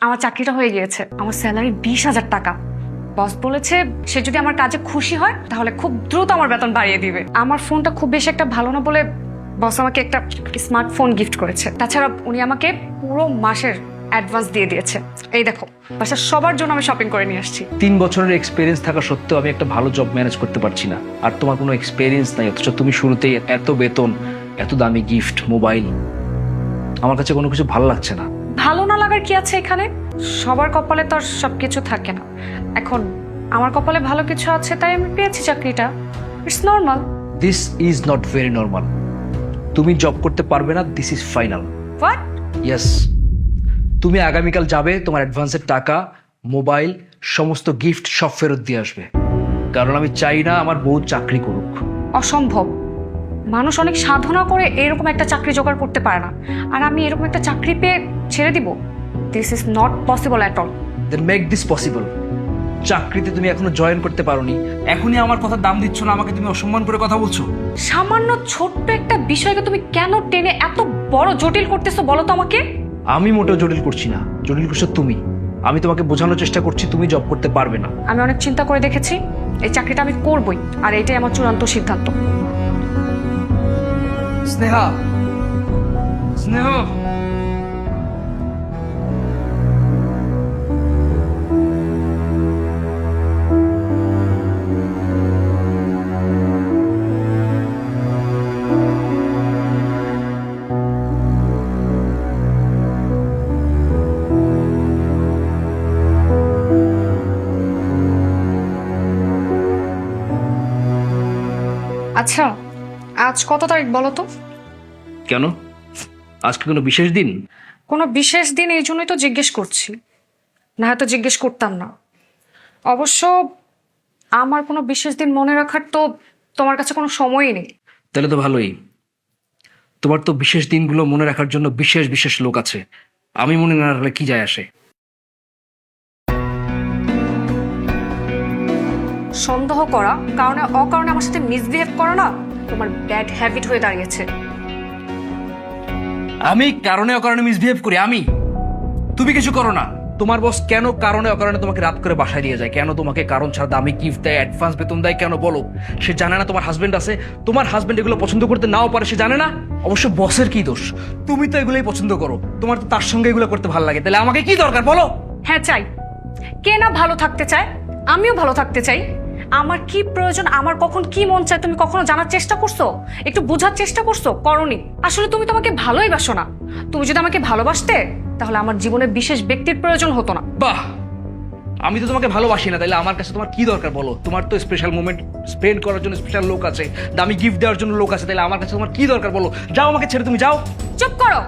আমার চাকরিটা হয়ে গিয়েছে। আমার স্যালারি বিশ হাজার টাকা। বস বলেছে, সে যদি আমার কাজে খুশি হয়, তাহলে খুব দ্রুত আমার বেতন বাড়িয়ে দিবে। আমার ফোনটা খুব বেশি একটা ভালো না বলে বস আমাকে একটা স্মার্টফোন গিফট করেছে। তাছাড়া উনি আমাকে পুরো মাসের অ্যাডভান্স দিয়ে দিয়েছে। এই দেখো, বাসার সবার জন্য আমি শপিং করে নিয়ে আসছি। তিন বছরের এক্সপিরিয়েন্স থাকা সত্ত্বেও আমি একটা ভালো জব ম্যানেজ করতে পারছি না। আর তোমার কোনো এক্সপিরিয়েন্স নাই, অথচ তুমি শুরুতেই এত বেতন, এত দামি গিফট মোবাইল আমার কাছে কোনো কিছু ভালো লাগছে না। ভালো কি আছে এখানে? সবার কপালে তো আর সবকিছু থাকে না। এখন আমার কপালে ভালো কিছু আছে তাই আমি পেয়েছি চাকরিটা। It's normal this is not very normal তুমি জব করতে পারবে না this is final what yes তুমি আগামীকাল যাবে তোমার অ্যাডভান্সের টাকা মোবাইল সমস্ত গিফট সব ফেরত দিয়ে আসবে। কারণ আমি চাই না আমার বউ চাকরি করুক। অসম্ভব। মানুষ অনেক সাধনা করে এরকম একটা চাকরি জোগাড় করতে পারে না। আর আমি এরকম একটা চাকরি পেয়ে ছেড়ে দিব? This is not possible at all then make this possible চাকরিতে তুমি এখনও জয়েন করতে পারোনি। এখনই আমার কথা দাম দিচ্ছ না আমাকে তুমি অসম্মান করে কথা বলছো। সামান্য ছোট্ট একটা বিষয়কে তুমি কেন টেনে এত বড় জটিল করতেছো বলো তো আমাকে? আমি মোটেও জটিল করছি না। জটিল করছ তুমি। আমি তোমাকে বোঝানোর চেষ্টা করছি তুমি জব করতে পারবে না। আমি অনেক চিন্তা করে দেখেছি। এই চাকরিটা আমি করবই আর এটাই আমার চূড়ান্ত সিদ্ধান্ত। স্নেহা স্নেহ। আচ্ছা আজ কত তারিখ বলো তো? কেন? আজকে কোনো বিশেষ দিন? কোনো বিশেষ দিন এই জন্যই তো জিজ্ঞেস করছি। না হয়তো জিজ্ঞেস করতাম না। অবশ্য আমার কোনো বিশেষ দিন মনে রাখার তো তোমার কাছে কোনো সময়ই নেই। তাহলে তো ভালোই। তোমার তো বিশেষ দিনগুলো মনে রাখার জন্য বিশেষ বিশেষ লোক আছে। আমি মনে না রাখলে কি যায় আসে? সন্দেহ করা কারণে অকারণে আমার সাথে মিসবিহেভ করা না তোমার ব্যাড হ্যাবিট হয়ে দাঁড়িয়েছে। আমি কারণে অকারণে মিসবিহেভ করি আমি? তুমি কিছু করো না। তোমার বস কেন কারণে অকারণে তোমাকে রাত করে বাসায় নিয়ে যায়? কেন তোমাকে কারণ ছাড়া দামি গিফট দেয় অ্যাডভান্স বেতন দেয় কেন বলো? সে জানে না তোমার হাজবেন্ড আছে। তোমার হাজবেন্ড এগুলো পছন্দ করতে নাও পারে সে জানে না? অবশ্য বসের কি দোষ? তুমি তো এগুলোই পছন্দ করো। তোমার তো তার সঙ্গে এগুলো করতে ভালো লাগে। তাহলে আমাকে কি দরকার বলো? হ্যাঁ চাই। কে না ভালো থাকতে চায়? আমিও ভালো থাকতে চাই। আমার কি প্রয়োজন? আমার কখন কি মন চায়? তুমি কখনো জানার চেষ্টা করছ? একটু বোঝার চেষ্টা করছ? করনি। আসলে তুমি তোমাকে ভালোই বাসো না। তুমি যদি আমাকে ভালোবাসতে তাহলে আমার জীবনে বিশেষ ব্যক্তির প্রয়োজন হতো না। বাহ! আমি তো তোমাকে ভালোবাসি না তাহলে আমার কাছে তোমার কি দরকার বলো? তোমার তো স্পেশাল মোমেন্ট স্পেন্ড করার জন্য স্পেশাল লোক আছে দামি গিফট দেওয়ার জন্য লোক আছে তাহলে আমার কাছে তোমার কি দরকার বলো? যাও আমাকে ছেড়ে তুমি যাও। চুপ করো।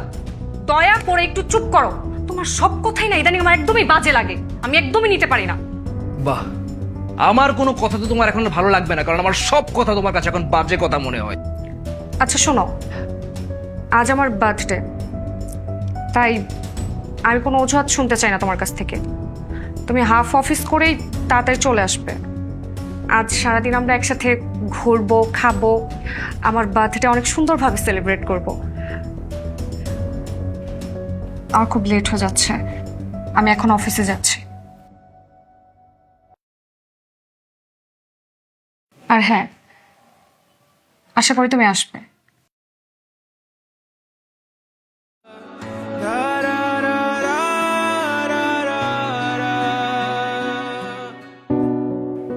দয়া করে একটু চুপ করো। তোমার সব কথাই না ইদানিং আমার একদমই বাজে লাগে। আমি একদমই নিতে পারি না। বাহ! আমার কোনো কথা তো তোমার এখন ভালো লাগবে না, কারণ আমার সব কথা তোমার কাছে এখন বাজে কথা মনে হয়। আচ্ছা শোনো। আজ আমার বার্থডে তাই আমি কোনো অজুহাত শুনতে চাই না তোমার কাছ থেকে। তুমি হাফ অফিস করেই তাড়াতাড়ি চলে আসবে। আজ সারাদিন আমরা একসাথে ঘুরবো, খাব। আমার বার্থডে অনেক সুন্দরভাবে সেলিব্রেট করব। আমার খুব লেট হয়ে যাচ্ছে। আমি এখন অফিসে যাচ্ছি। আর হ্যাঁ আশা করি তুমি আসবে।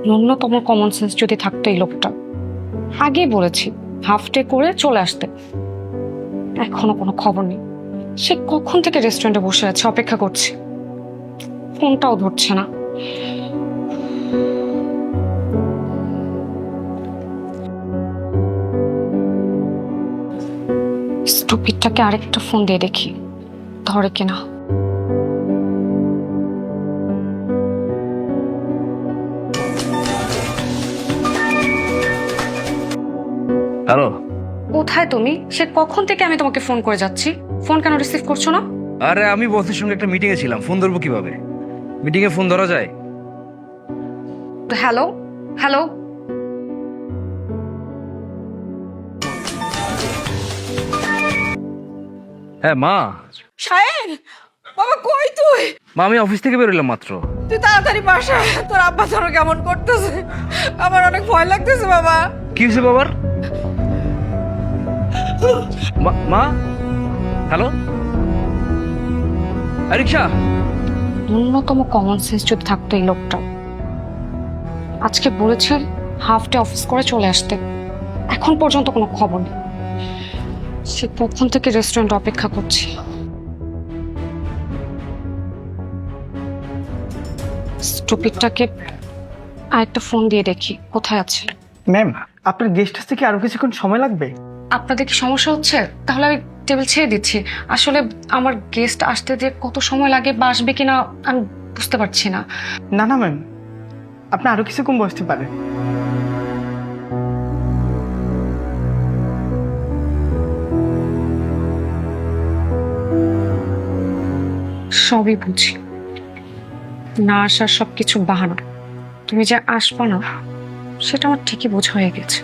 ন্যূনতম কমন সেন্স যদি থাকতো এই লোকটা আগে বলেছি হাফ ডে করে চলে আসতে। এখনও কোনো খবর নেই। সে কখন থেকে রেস্টুরেন্টে বসে আছে, অপেক্ষা করছে। ফোনটাও ধরছে না। স্টুপিডটাকে আরেকটা ফোন দিয়ে দেখি। ধরে কিনা। হ্যালো। কোথায় তুমি? সে কখন থেকে আমি তোমাকে ফোন করে যাচ্ছি? ফোন কেন রিসিভ করছ না? আরে আমি বসের সঙ্গে একটা মিটিংয়ে ছিলাম। ফোন ধরবো কীভাবে? মিটিংয়ে ফোন ধরা যায়? হ্যালো? হ্যালো? হ্যাঁ মা। সাহেব বাবা কই তুই? মা আমি অফিস থেকে বেরোলাম মাত্র। তুই তাড়াতাড়ি বাসা তোর আব্বা তোর কেমন করতেছে? আমার অনেক ভয় লাগতেছে বাবা। কি হয়েছে বাবার? মা- মা? হ্যালো? রিক্সা ন্যূনতম কমন সেন্স যদি থাকতো এই লোকটা। আজকে বলেছে হাফ ডে অফিস করে চলে আসতে। এখন পর্যন্ত কোনো খবর নেই। সে কখন থেকে রেস্টুরেন্ট অপেক্ষা করছি। স্টুপিডটাকে আরেকটা ফোন দিয়ে দেখি কোথায় আছে? ম্যাম আপনার গেস্ট হাউস থেকে আরও কিছুক্ষণ সময় লাগবে? আপনাদের কি সমস্যা হচ্ছে? তাহলে আমি টেবিল ছেড়ে দিচ্ছি। আসলে আমার গেস্ট আসতে যে কত সময় লাগে বা আসবে কিনা আমি বুঝতে পারছি না। না না ম্যাম আপনি আরও কিছুক্ষণ বসতে পারেন। সবই বুঝি। না আসার সব কিছু বাহানা। তুমি যে আসবা না, সেটা আমার ঠিকই বোঝা হয়ে গেছে।